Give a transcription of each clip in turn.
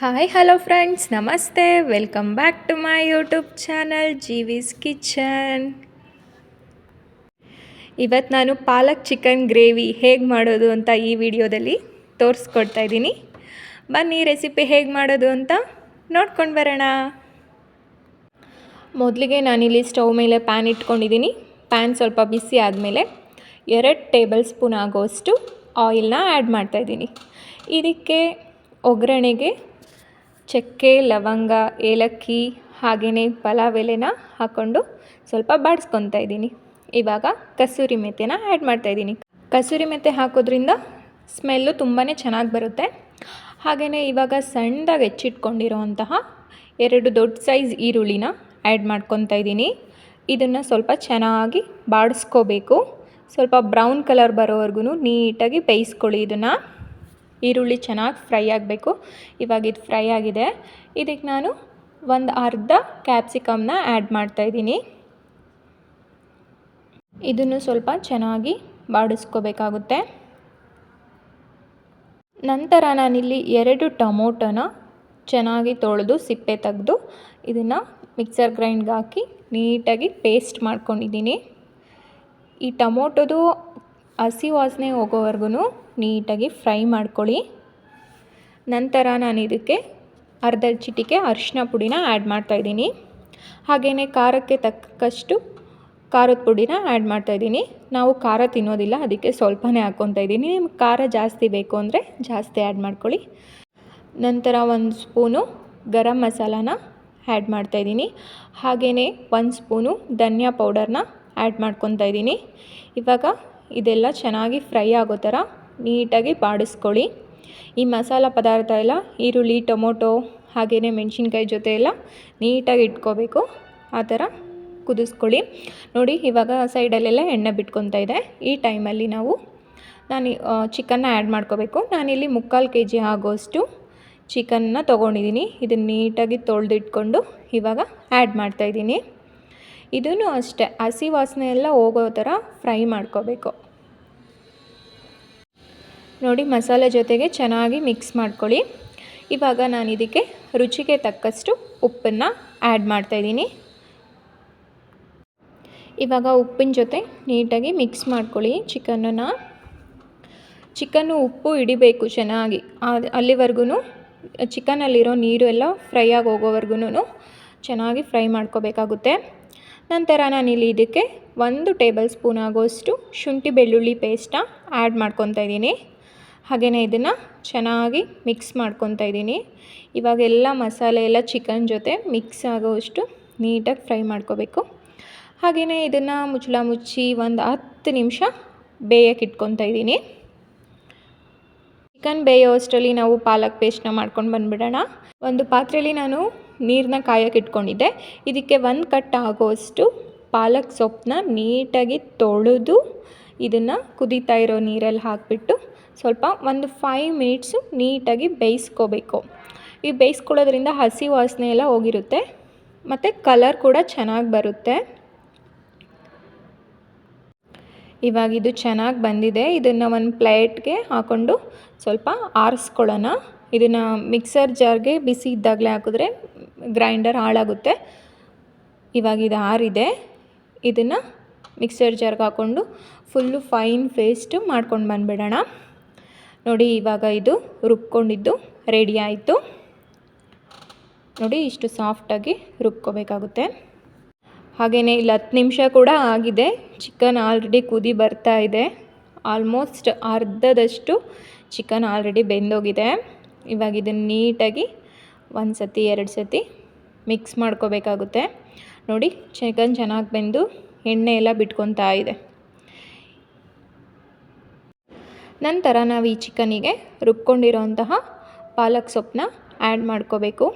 Hi hello friends ನಮಸ್ತೆ welcome back to my YouTube channel Jeevi's kitchen ಇವತ್ತು ನಾನು ಪಾಲಕ್ chicken gravy ಹೇಗೆ ಮಾಡೋದು ಅಂತ ಈ ವಿಡಿಯೋದಲ್ಲಿ ತೋರಿಸ್ಕೊಡ್ತಾ ಇದ್ದೀನಿ. ಬನ್ನಿ ರೆಸಿಪಿ ಹೇಗೆ ಮಾಡೋದು ಅಂತ ನೋಡ್ಕೊಂಡು ಬರೋಣ. ಮೊದಲಿಗೆ ನಾನಿಲ್ಲಿ ಸ್ಟವ್ ಮೇಲೆ ಪ್ಯಾನ್ ಇಟ್ಕೊಂಡಿದ್ದೀನಿ. ಪ್ಯಾನ್ ಸ್ವಲ್ಪ ಬಿಸಿ ಆದಮೇಲೆ ಎರಡು ಟೇಬಲ್ ಸ್ಪೂನ್ ಆಗೋಷ್ಟು ಆಯಿಲ್ನ ಆ್ಯಡ್ ಮಾಡ್ತಾಯಿದ್ದೀನಿ ಇದಕ್ಕೆ ಒಗ್ಗರಣೆಗೆ ಚಕ್ಕೆ, ಲವಂಗ, ಏಲಕ್ಕಿ ಹಾಗೆಯೇ ಪಲಾವ್ ಎಲೆನ ಹಾಕ್ಕೊಂಡು ಸ್ವಲ್ಪ ಬಾಡಿಸ್ಕೊತಾ ಇದ್ದೀನಿ. ಇವಾಗ ಕಸೂರಿ ಮೆಥೆನ ಆ್ಯಡ್ ಮಾಡ್ತಾಯಿದ್ದೀನಿ ಕಸೂರಿ ಮೆಥೆ ಹಾಕೋದ್ರಿಂದ ಸ್ಮೆಲ್ಲು ತುಂಬಾ ಚೆನ್ನಾಗಿ ಬರುತ್ತೆ. ಹಾಗೆಯೇ ಇವಾಗ ಸಣ್ಣದಾಗಿ ಹೆಚ್ಚಿಟ್ಕೊಂಡಿರೋಂತಹ ಎರಡು ದೊಡ್ಡ ಸೈಜ್ ಈರುಳ್ಳಿನ ಆ್ಯಡ್ ಮಾಡ್ಕೊತಾ ಇದ್ದೀನಿ. ಇದನ್ನು ಸ್ವಲ್ಪ ಚೆನ್ನಾಗಿ ಬಾಡಿಸ್ಕೋಬೇಕು. ಸ್ವಲ್ಪ ಬ್ರೌನ್ ಕಲರ್ ಬರೋವರೆಗೂ ನೀಟಾಗಿ ಬೇಯಿಸ್ಕೊಳ್ಳಿ ಇದನ್ನು. ಈರುಳ್ಳಿ ಚೆನ್ನಾಗಿ ಫ್ರೈ ಆಗಬೇಕು. ಇವಾಗ ಇದು ಫ್ರೈ ಆಗಿದೆ. ಇದಕ್ಕೆ ನಾನು ಒಂದು ಅರ್ಧ ಕ್ಯಾಪ್ಸಿಕಮ್ನ ಆ್ಯಡ್ ಮಾಡ್ತಾಯಿದ್ದೀನಿ ಇದನ್ನು ಸ್ವಲ್ಪ ಚೆನ್ನಾಗಿ ಬಾಡಿಸ್ಕೋಬೇಕಾಗುತ್ತೆ. ನಂತರ ನಾನಿಲ್ಲಿ ಎರಡು ಟೊಮೊಟೊನ ಚೆನ್ನಾಗಿ ತೊಳೆದು ಸಿಪ್ಪೆ ತೆಗೆದು ಇದನ್ನು ಮಿಕ್ಸರ್ ಗ್ರೈಂಡ್ಗೆ ಹಾಕಿ ನೀಟಾಗಿ ಪೇಸ್ಟ್ ಮಾಡ್ಕೊಂಡಿದ್ದೀನಿ. ಈ ಟೊಮೊಟೊದು ಹಸಿ ವಾಸನೆ ಹೋಗೋವರೆಗೂ ನೀಟಾಗಿ ಫ್ರೈ ಮಾಡ್ಕೊಳ್ಳಿ. ನಂತರ ನಾನು ಇದಕ್ಕೆ ಅರ್ಧ ಚಿಟಿಕೆ ಅರಿಶಿನ ಪುಡಿನ ಆ್ಯಡ್ ಮಾಡ್ತಾಯಿದ್ದೀನಿ ಹಾಗೆಯೇ ಖಾರಕ್ಕೆ ತಕ್ಕಷ್ಟು ಖಾರದ ಪುಡಿನ ಆ್ಯಡ್ ಮಾಡ್ತಾಯಿದ್ದೀನಿ ನಾವು ಖಾರ ತಿನ್ನೋದಿಲ್ಲ, ಅದಕ್ಕೆ ಸ್ವಲ್ಪನೇ ಹಾಕ್ಕೊತಾ ಇದ್ದೀನಿ. ನಿಮ್ಗೆ ಖಾರ ಜಾಸ್ತಿ ಬೇಕು ಅಂದರೆ ಜಾಸ್ತಿ ಆ್ಯಡ್ ಮಾಡ್ಕೊಳ್ಳಿ. ನಂತರ ಒಂದು ಸ್ಪೂನು ಗರಂ ಮಸಾಲಾನ ಆ್ಯಡ್ ಮಾಡ್ತಾಯಿದ್ದೀನಿ ಹಾಗೆಯೇ ಒಂದು ಸ್ಪೂನು ಧನಿಯಾ ಪೌಡರ್ನ ಆ್ಯಡ್ ಮಾಡ್ಕೊತಾ ಇದ್ದೀನಿ. ಇವಾಗ ಇದೆಲ್ಲ ಚೆನ್ನಾಗಿ ಫ್ರೈ ಆಗೋ ಥರ ನೀಟಾಗಿ ಬಾಡಿಸ್ಕೊಳ್ಳಿ. ಈ ಮಸಾಲ ಪದಾರ್ಥ ಎಲ್ಲ, ಈರುಳ್ಳಿ, ಟೊಮೊಟೊ ಹಾಗೆಯೇ ಮೆಣಸಿನ್ಕಾಯಿ ಜೊತೆ ಎಲ್ಲ ನೀಟಾಗಿ ಇಟ್ಕೋಬೇಕು. ಆ ಥರ ಕುದಿಸ್ಕೊಳ್ಳಿ. ನೋಡಿ, ಇವಾಗ ಸೈಡಲ್ಲೆಲ್ಲ ಎಣ್ಣೆ ಬಿಟ್ಕೊತಾ ಇದೆ. ಈ ಟೈಮಲ್ಲಿ ನಾವು, ನಾನು ಚಿಕನ್ನ ಆ್ಯಡ್ ಮಾಡ್ಕೋಬೇಕು. ನಾನಿಲ್ಲಿ ಮುಕ್ಕಾಲು ಕೆ ಜಿ ಆಗೋಷ್ಟು ಚಿಕನ್ನ ತೊಗೊಂಡಿದ್ದೀನಿ. ಇದನ್ನು ನೀಟಾಗಿ ತೊಳೆದಿಟ್ಕೊಂಡು ಇವಾಗ ಆ್ಯಡ್ ಮಾಡ್ತಾಯಿದ್ದೀನಿ ಇದೂ ಅಷ್ಟೇ, ಹಸಿ ವಾಸನೆ ಎಲ್ಲ ಹೋಗೋ ಥರ ಫ್ರೈ ಮಾಡ್ಕೋಬೇಕು. ನೋಡಿ, ಮಸಾಲೆ ಜೊತೆಗೆ ಚೆನ್ನಾಗಿ ಮಿಕ್ಸ್ ಮಾಡ್ಕೊಳ್ಳಿ. ಇವಾಗ ನಾನು ಇದಕ್ಕೆ ರುಚಿಗೆ ತಕ್ಕಷ್ಟು ಉಪ್ಪನ್ನು ಆ್ಯಡ್ ಮಾಡ್ತಾಯಿದ್ದೀನಿ ಇವಾಗ ಉಪ್ಪಿನ ಜೊತೆ ನೀಟಾಗಿ ಮಿಕ್ಸ್ ಮಾಡ್ಕೊಳ್ಳಿ ಚಿಕನನ್ನು. ಚಿಕನ್ನು ಉಪ್ಪು ಹಿಡಿಬೇಕು ಚೆನ್ನಾಗಿ. ಅಲ್ಲಿವರೆಗೂ ಚಿಕನಲ್ಲಿರೋ ನೀರು ಎಲ್ಲ ಫ್ರೈ ಆಗಿ ಹೋಗೋವರೆಗೂ ಚೆನ್ನಾಗಿ ಫ್ರೈ ಮಾಡ್ಕೋಬೇಕಾಗುತ್ತೆ. ನಂತರ ನಾನಿಲ್ಲಿ ಇದಕ್ಕೆ ಒಂದು ಟೇಬಲ್ ಸ್ಪೂನ್ ಆಗೋಷ್ಟು ಶುಂಠಿ ಬೆಳ್ಳುಳ್ಳಿ ಪೇಸ್ಟನ್ನ ಆ್ಯಡ್ ಮಾಡ್ಕೊತಾ ಇದ್ದೀನಿ. ಹಾಗೆಯೇ ಇದನ್ನು ಚೆನ್ನಾಗಿ ಮಿಕ್ಸ್ ಮಾಡ್ಕೊತಾ ಇದ್ದೀನಿ. ಇವಾಗೆಲ್ಲ ಮಸಾಲೆ ಎಲ್ಲ ಚಿಕನ್ ಜೊತೆ ಮಿಕ್ಸ್ ಆಗೋಷ್ಟು ನೀಟಾಗಿ ಫ್ರೈ ಮಾಡ್ಕೋಬೇಕು. ಹಾಗೆಯೇ ಇದನ್ನು ಮುಚ್ಚಳ ಮುಚ್ಚಿ ಒಂದು ಹತ್ತು ನಿಮಿಷ ಬೇಯಕ್ಕೆ ಇಟ್ಕೊತಾ ಇದ್ದೀನಿ. ಚಿಕನ್ ಬೇಯೋ ಅಷ್ಟರಲ್ಲಿ ನಾವು ಪಾಲಕ್ ಪೇಸ್ಟ್ನ ಮಾಡ್ಕೊಂಡು ಬಂದುಬಿಡೋಣ. ಒಂದು ಪಾತ್ರೆಯಲ್ಲಿ ನಾನು ನೀರನ್ನ ಕಾಯೋಕೆ ಇಟ್ಕೊಂಡಿದ್ದೆ. ಇದಕ್ಕೆ ಒಂದು ಕಟ್ ಆಗೋಷ್ಟು ಪಾಲಕ್ ಸೊಪ್ಪನ್ನ ನೀಟಾಗಿ ತೊಳೆದು ಇದನ್ನು ಕುದೀತಾ ಇರೋ ನೀರಲ್ಲಿ ಹಾಕಿಬಿಟ್ಟು ಸ್ವಲ್ಪ ಒಂದು ಫೈವ್ ಮಿನಿಟ್ಸು ನೀಟಾಗಿ ಬೇಯಿಸ್ಕೋಬೇಕು. ಈ ಬೇಯಿಸ್ಕೊಳ್ಳೋದ್ರಿಂದ ಹಸಿ ವಾಸನೆ ಎಲ್ಲ ಹೋಗಿರುತ್ತೆ. ಮತ್ತು ಕಲರ್ ಕೂಡ ಚೆನ್ನಾಗಿ ಬರುತ್ತೆ. ಇವಾಗ ಇದು ಚೆನ್ನಾಗಿ ಬಂದಿದೆ. ಇದನ್ನು ಒಂದು ಪ್ಲೇಟ್ಗೆ ಹಾಕ್ಕೊಂಡು ಸ್ವಲ್ಪ ಆರಿಸ್ಕೊಳ್ಳೋಣ. ಇದನ್ನು ಮಿಕ್ಸರ್ ಜಾರ್ಗೆ ಬಿಸಿ ಇದ್ದಾಗಲೇ ಹಾಕಿದ್ರೆ ಗ್ರೈಂಡರ್ ಹಾಳಾಗುತ್ತೆ. ಇವಾಗ ಇದು ಆರಿದೆ. ಇದನ್ನು ಮಿಕ್ಸರ್ ಜಾರ್ಗೆ ಹಾಕ್ಕೊಂಡು ಫುಲ್ಲು ಫೈನ್ ಪೇಸ್ಟು ಮಾಡ್ಕೊಂಡು ಬಂದುಬಿಡೋಣ. ನೋಡಿ ಇವಾಗ ಇದು ರುಬ್ಕೊಂಡಿದ್ದು ರೆಡಿ ಆಯಿತು. ನೋಡಿ ಇಷ್ಟು ಸಾಫ್ಟಾಗಿ ರುಬ್ಕೋಬೇಕಾಗುತ್ತೆ. ಹಾಗೆಯೇ ಇಲ್ಲಿ ಹತ್ತು ನಿಮಿಷ ಕೂಡ ಆಗಿದೆ. ಚಿಕನ್ ಆಲ್ರೆಡಿ ಕುದಿ ಬರ್ತಾ ಇದೆ. ಆಲ್ಮೋಸ್ಟ್ ಅರ್ಧದಷ್ಟು ಚಿಕನ್ ಆಲ್ರೆಡಿ ಬೆಂದೋಗಿದೆ. ಇವಾಗ ಇದನ್ನು ನೀಟಾಗಿ ಒಂದು ಸತಿ, ಎರಡು ಸತಿ ಮಿಕ್ಸ್ ಮಾಡ್ಕೋಬೇಕಾಗುತ್ತೆ. ನೋಡಿ, ಚಿಕನ್ ಚೆನ್ನಾಗಿ ಬೆಂದು ಎಣ್ಣೆ ಎಲ್ಲ ಬಿಟ್ಕೊತಾ ಇದೆ. ನಂತರ ನಾವು ಈ ಚಿಕನಿಗೆ ರುಬ್ಕೊಂಡಿರೋಂತಹ ಪಾಲಕ್ ಸೊಪ್ಪನ್ನ ಆ್ಯಡ್ ಮಾಡ್ಕೋಬೇಕು.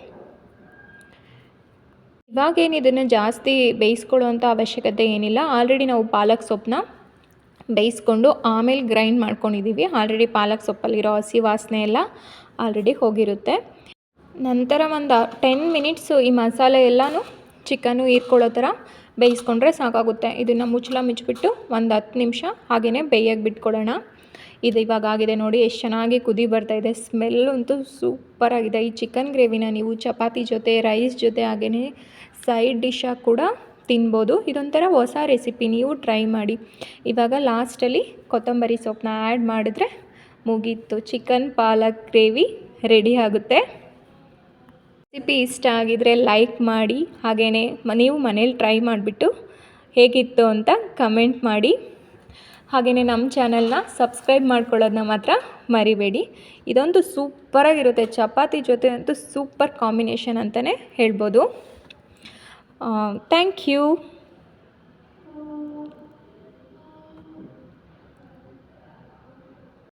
ಇವಾಗೇನು ಇದನ್ನು ಜಾಸ್ತಿ ಬೇಯಿಸ್ಕೊಳ್ಳೋವಂಥ ಅವಶ್ಯಕತೆ ಏನಿಲ್ಲ. ಆಲ್ರೆಡಿ ನಾವು ಪಾಲಕ್ ಸೊಪ್ಪನ್ನ ಬೇಯಿಸ್ಕೊಂಡು ಆಮೇಲೆ ಗ್ರೈಂಡ್ ಮಾಡ್ಕೊಂಡಿದ್ದೀವಿ. ಆಲ್ರೆಡಿ ಪಾಲಕ್ ಸೊಪ್ಪಲ್ಲಿರೋ ಹಸಿ ವಾಸನೆ ಎಲ್ಲ ಆಲ್ರೆಡಿ ಹೋಗಿರುತ್ತೆ. ನಂತರ ಒಂದು ಟೆನ್ ಮಿನಿಟ್ಸು ಈ ಮಸಾಲೆ ಎಲ್ಲನೂ ಚಿಕನು ಹೀರ್ಕೊಳ್ಳೋ ಥರ ಬೇಯಿಸ್ಕೊಂಡ್ರೆ ಸಾಕಾಗುತ್ತೆ. ಇದನ್ನು ಮುಚ್ಚಳ ಮುಚ್ಚಿಬಿಟ್ಟು ಒಂದು ಹತ್ತು ನಿಮಿಷ ಹಾಗೆಯೇ ಬೇಯಕ್ಕೆ ಬಿಟ್ಕೊಳ್ಳೋಣ ಇದು ಇವಾಗ ಆಗಿದೆ ನೋಡಿ, ಎಷ್ಟು ಚೆನ್ನಾಗಿ ಕುದಿ ಬರ್ತಾ ಇದೆ. ಸ್ಮೆಲ್ ಅಂತೂ ಸೂಪರಾಗಿದೆ ಈ ಚಿಕನ್ ಗ್ರೇವಿನ ನೀವು ಚಪಾತಿ ಜೊತೆ ರೈಸ್ ಜೊತೆ ಹಾಗೆಯೇ ಸೈಡ್ ಡಿಶ್ಶಾಗಿ ಕೂಡ ತಿನ್ಬೋದು. ಇದೊಂಥರ ಹೊಸ ರೆಸಿಪಿ ನೀವು ಟ್ರೈ ಮಾಡಿ. ಇವಾಗ ಲಾಸ್ಟಲ್ಲಿ ಕೊತ್ತಂಬರಿ ಸೊಪ್ಪನ್ನ ಆ್ಯಡ್ ಮಾಡಿದ್ರೆ ಮುಗೀತು. ಚಿಕನ್ ಪಾಲಕ್ ಗ್ರೇವಿ ರೆಡಿ ಆಗುತ್ತೆ. ರೆಸಿಪಿ ಇಷ್ಟ ಆಗಿದರೆ ಲೈಕ್ ಮಾಡಿ ಹಾಗೆಯೇ ನೀವು ಮನೇಲಿ ಟ್ರೈ ಮಾಡಿಬಿಟ್ಟು ಹೇಗಿತ್ತು ಅಂತ ಕಮೆಂಟ್ ಮಾಡಿ. ಹಾಗೆಯೇ ನಮ್ಮ ಚಾನಲ್ನ ಸಬ್ಸ್ಕ್ರೈಬ್ ಮಾಡ್ಕೊಳ್ಳೋದನ್ನ ಮಾತ್ರ ಮರಿಬೇಡಿ. ಇದೊಂದು ಸೂಪರಾಗಿರುತ್ತೆ, ಚಪಾತಿ ಜೊತೆ ಅಂತೂ ಸೂಪರ್ ಕಾಂಬಿನೇಷನ್ ಅಂತಲೇ ಹೇಳ್ಬೋದು. Thank you.